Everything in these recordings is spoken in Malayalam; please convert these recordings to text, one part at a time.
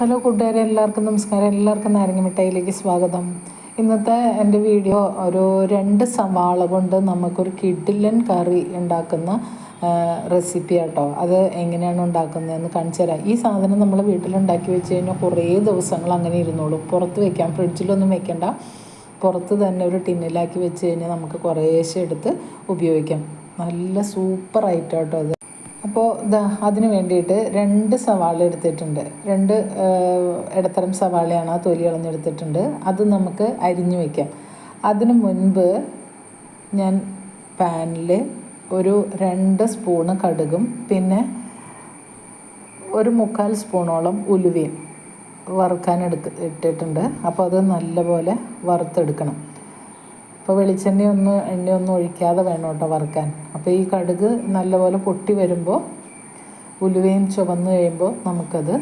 ഹലോ കൂട്ടുകാരെ എല്ലാവർക്കും നമസ്കാരം. എല്ലാവർക്കും നാരങ്ങ മിഠായിലേക്ക് സ്വാഗതം. ഇന്നത്തെ എന്റെ വീഡിയോ ഒരു രണ്ട് സവാള കൊണ്ട് നമുക്കൊരു കിഡിലൻ കറി ഉണ്ടാക്കുന്ന റെസിപ്പി ആട്ടോ. അത് എങ്ങനെയാണ് ഉണ്ടാക്കുന്നതെന്ന് കാണിച്ചു തരാം. ഈ സാധനം നമ്മൾ വീട്ടിലുണ്ടാക്കി വെച്ച് കഴിഞ്ഞാൽ കുറേ ദിവസങ്ങൾ അങ്ങനെ ഇരുന്നോളും. പുറത്ത് വെക്കാം. ഫ്രിഡ്ജിലൊന്നും വെക്കണ്ട. പുറത്ത് തന്നെ ഒരു ടിന്നിലാക്കി വെച്ച് കഴിഞ്ഞാൽ നമുക്ക് കുറേശ്ശെ എടുത്ത് ഉപയോഗിക്കാം. നല്ല ഐറ്റം കേട്ടോ അത് അപ്പോൾ അതിന് വേണ്ടിയിട്ട് രണ്ട് സവാള എടുത്തിട്ടുണ്ട്. രണ്ട് ഇടത്തരം സവാളയാണ് ആ തൊലി കളഞ്ഞെടുത്തിട്ടുണ്ട്. അത് നമുക്ക് അരിഞ്ഞു വയ്ക്കാം അതിന് മുൻപ് ഞാൻ പാനിൽ ഒരു രണ്ട് സ്പൂണ് കടുകും പിന്നെ ഒരു മുക്കാൽ സ്പൂണോളം ഉലുവയും വറുക്കാൻ എടുക്ക ഇട്ടിട്ടുണ്ട്. അപ്പോൾ അത് നല്ലപോലെ വറുത്തെടുക്കണം. അപ്പോൾ വെളിച്ചെണ്ണ വെളിച്ചെണ്ണയൊന്നും എണ്ണയൊന്നും ഒഴിക്കാതെ വേണം കേട്ടോ വറുക്കാൻ. അപ്പോൾ ഈ കടുക് നല്ലപോലെ പൊട്ടി വരുമ്പോൾ ഉലുവയും ചുവന്ന് കഴിയുമ്പോൾ നമുക്കത്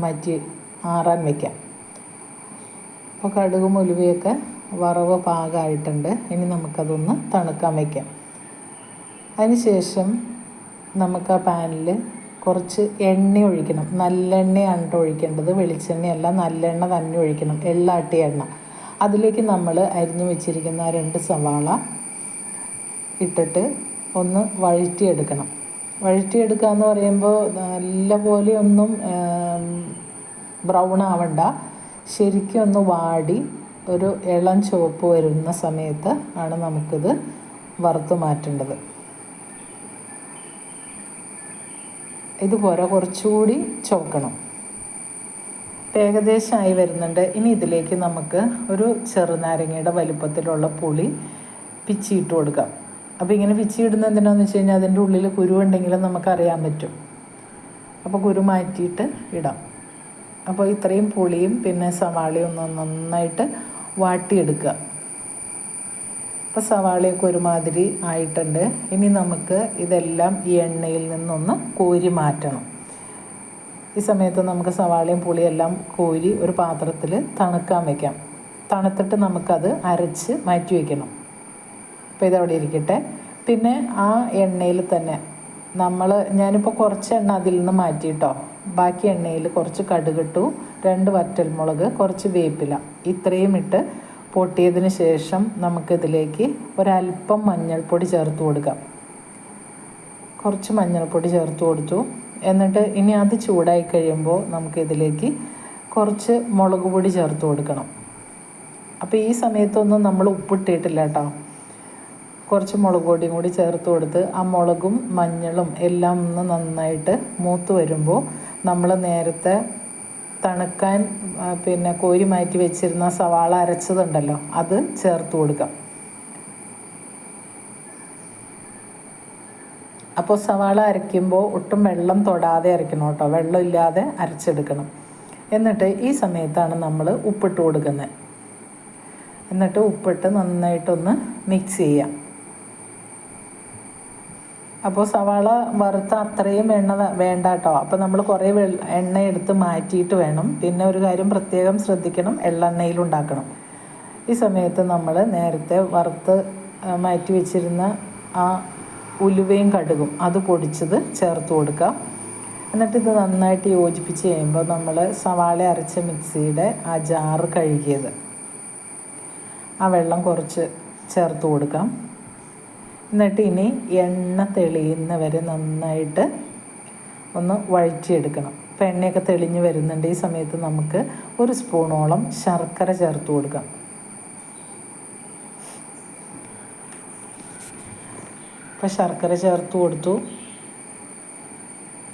മാറ്റി ആറാൻ വയ്ക്കാം അപ്പോൾ കടുകും ഉലുവയൊക്കെ വറവ് പാകമായിട്ടുണ്ട് ഇനി നമുക്കതൊന്ന് തണുക്കാൻ വയ്ക്കാം അതിനുശേഷം നമുക്ക് ആ പാനിൽ കുറച്ച് എണ്ണ ഒഴിക്കണം. നല്ലെണ്ണയാണ് ഒഴിക്കേണ്ടത്. വെളിച്ചെണ്ണയല്ല നല്ലെണ്ണ തന്നെ ഒഴിക്കണം. എള്ളാട്ടിയ എണ്ണ. അതിലേക്ക് നമ്മൾ അരിഞ്ഞു വെച്ചിരിക്കുന്ന രണ്ട് സവാള ഇട്ടിട്ട് ഒന്ന് വഴറ്റിയെടുക്കണം. വഴറ്റിയെടുക്കുക എന്ന് പറയുമ്പോൾ നല്ല പോലെ ഒന്നും ബ്രൗൺ ആവണ്ട. ശരിക്കും ഒന്ന് വാടി ഒരു ഇളം ചുവപ്പ് വരുന്ന സമയത്ത് ആണ് നമുക്കിത് വറുത്ത് മാറ്റേണ്ടത്. ഇതുപോലെ കുറച്ചുകൂടി ചോക്കണം ഏകദേശമായി വരുന്നുണ്ട്. ഇനി ഇതിലേക്ക് നമുക്ക് ഒരു ചെറുനാരങ്ങയുടെ വലുപ്പത്തിലുള്ള പുളി പിച്ചിയിട്ട് കൊടുക്കാം. അപ്പോൾ ഇങ്ങനെ പിച്ചി ഇടുന്നത് എന്തിനാണെന്ന് വെച്ച് കഴിഞ്ഞാൽ അതിന്റെ ഉള്ളിൽ കുരു നമുക്കറിയാൻ പറ്റും. അപ്പോൾ കുരു മാറ്റിയിട്ട് ഇടാം. അപ്പോൾ ഇത്രയും പുളിയും പിന്നെ സവാളയും ഒന്ന് നന്നായിട്ട് വാട്ടിയെടുക്കുക. അപ്പോൾ സവാളയൊക്കെ ഒരുമാതിരി ആയിട്ടുണ്ട്. ഇനി നമുക്ക് ഇതെല്ലാം ഈ എണ്ണയിൽ നിന്നൊന്ന് കോരി മാറ്റണം. ഈ സമയത്ത് നമുക്ക് സവാളയും എല്ലാം കോരി ഒരു പാത്രത്തിൽ തണുക്കാൻ വയ്ക്കാം തണുത്തിട്ട് നമുക്കത് അരച്ച് മാറ്റി വയ്ക്കണം അപ്പോൾ ഇതവിടെ ഇരിക്കട്ടെ. പിന്നെ ആ എണ്ണയിൽ തന്നെ നമ്മൾ ഞാനിപ്പോൾ കുറച്ച് എണ്ണ അതിൽ നിന്ന് മാറ്റിയിട്ടോ. ബാക്കി എണ്ണയിൽ കുറച്ച് കടുകിട്ടു രണ്ട് വറ്റൽമുളക് കുറച്ച് വേപ്പില ഇത്രയും ഇട്ട് പൊട്ടിയതിന് ശേഷം നമുക്കിതിലേക്ക് ഒരല്പം മഞ്ഞൾപ്പൊടി ചേർത്ത് കൊടുക്കാം. കുറച്ച് മഞ്ഞൾപ്പൊടി ചേർത്ത് കൊടുത്തു. എന്നിട്ട് ഇനി അത് ചൂടായി കഴിയുമ്പോൾ നമുക്കിതിലേക്ക് കുറച്ച് മുളക് പൊടി ചേർത്ത് കൊടുക്കണം. അപ്പോൾ ഈ സമയത്തൊന്നും നമ്മൾ ഉപ്പിട്ടിട്ടില്ല കേട്ടോ. കുറച്ച് മുളക് പൊടിയും കൂടി ചേർത്ത് കൊടുത്ത് ആ മുളകും മഞ്ഞളും എല്ലാം ഒന്ന് നന്നായിട്ട് മൂത്ത് വരുമ്പോൾ നമ്മൾ നേരത്തെ തണുക്കാൻ പിന്നെ കോരി മാറ്റി വെച്ചിരുന്ന സവാള അരച്ചതുണ്ടല്ലോ അത് ചേർത്ത് കൊടുക്കാം. അപ്പോൾ സവാള അരയ്ക്കുമ്പോൾ ഒട്ടും വെള്ളം തൊടാതെ അരയ്ക്കണം കേട്ടോ. വെള്ളം ഇല്ലാതെ അരച്ചെടുക്കണം. എന്നിട്ട് ഈ സമയത്താണ് നമ്മൾ ഉപ്പിട്ട് കൊടുക്കുന്നത് എന്നിട്ട് ഉപ്പിട്ട് നന്നായിട്ടൊന്ന് മിക്സ് ചെയ്യാം. അപ്പോൾ സവാള വറുത്ത അത്രയും എണ്ണ വേണ്ട കേട്ടോ. അപ്പോൾ നമ്മൾ കുറേ എണ്ണ എടുത്ത് മാറ്റിയിട്ട് വേണം. പിന്നെ ഒരു കാര്യം പ്രത്യേകം ശ്രദ്ധിക്കണം. എള്ളെണ്ണയിൽ ഉണ്ടാക്കണം. ഈ സമയത്ത് നമ്മൾ നേരത്തെ വറുത്ത് മാറ്റി വെച്ചിരുന്ന ആ ഉലുവയും കടുകും അത് പൊടിച്ചത് ചേർത്ത് കൊടുക്കുക. എന്നിട്ട് ഇത് നന്നായിട്ട് യോജിപ്പിച്ച് കഴിയുമ്പോൾ നമ്മൾ സവാള അരച്ച മിക്സിയുടെ ആ ജാറ് കഴുകിയത്. ആ വെള്ളം കുറച്ച് ചേർത്ത് കൊടുക്കാം. എന്നിട്ട് ഇനി എണ്ണ തെളിയുന്ന വരെ നന്നായിട്ട് ഒന്ന് വഴറ്റിയെടുക്കണം. ഇപ്പം എണ്ണയൊക്കെ തെളിഞ്ഞ് വരുന്നുണ്ട് ഈ സമയത്ത് നമുക്ക് ഒരു സ്പൂണോളം ശർക്കര ചേർത്ത് കൊടുക്കാം. അപ്പോൾ ശർക്കര ചേർത്ത് കൊടുത്തു.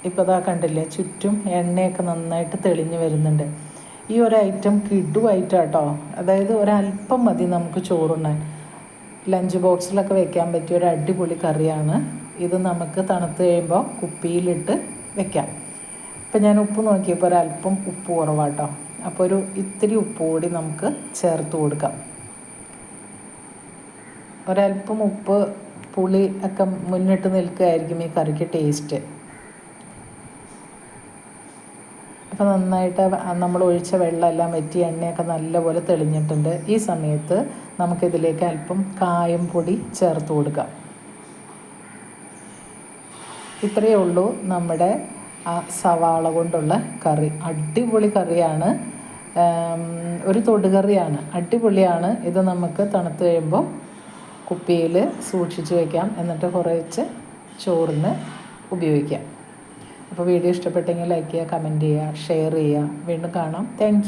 ഇപ്പോൾ ഇതാ കണ്ടില്ലേ ചുറ്റും എണ്ണയൊക്കെ നന്നായിട്ട് തെളിഞ്ഞ് വരുന്നുണ്ട്. ഈ ഒരു ഐറ്റം കിഡു ഐറ്റം കേട്ടോ അതായത് ഒരല്പം മതി നമുക്ക് ചോറുണ്ണാൻ. ലഞ്ച് ബോക്സിലൊക്കെ വെക്കാൻ പറ്റിയ ഒരു അടിപൊളി കറിയാണ്. ഇത് നമുക്ക് തണുത്ത് കഴിയുമ്പോൾ കുപ്പിയിലിട്ട് വെക്കാം. ഇപ്പം ഞാൻ ഉപ്പ് നോക്കിയപ്പോൾ ഒരല്പം ഉപ്പ് കുറവാട്ടോ. അപ്പോൾ ഒരു ഇത്തിരി ഉപ്പ് കൂടി നമുക്ക് ചേർത്ത് കൊടുക്കാം. ഒരല്പം ഉപ്പ് പുളി ഒക്കെ മുന്നിട്ട് നിൽക്കുകയായിരിക്കും ഈ കറിക്ക് ടേസ്റ്റ് അപ്പോൾ നന്നായിട്ട് നമ്മൾ ഒഴിച്ച വെള്ളമെല്ലാം വറ്റി എണ്ണയൊക്കെ നല്ലപോലെ തെളിഞ്ഞിട്ടുണ്ട്. ഈ സമയത്ത് നമുക്കിതിലേക്ക് അല്പം കായം പൊടി ചേർത്ത് കൊടുക്കാം. ഇത്രയേ ഉള്ളൂ നമ്മുടെ ആ സവാള കൊണ്ടുള്ള കറി. അടിപൊളി കറിയാണ്. ഒരു തൊടുകറിയാണ്. അടിപൊളിയാണ്. ഇത് നമുക്ക് തണുത്ത് കഴിയുമ്പോൾ കുപ്പിയിൽ സൂക്ഷിച്ച് വയ്ക്കാം എന്നിട്ട് കുറച്ച് ചോറിന് ഉപയോഗിക്കാം. അപ്പോൾ വീഡിയോ ഇഷ്ടപ്പെട്ടെങ്കിൽ ലൈക്ക് ചെയ്യുക കമന്റ് ചെയ്യുക ഷെയർ ചെയ്യുക. വീണ്ടും കാണാം. താങ്ക്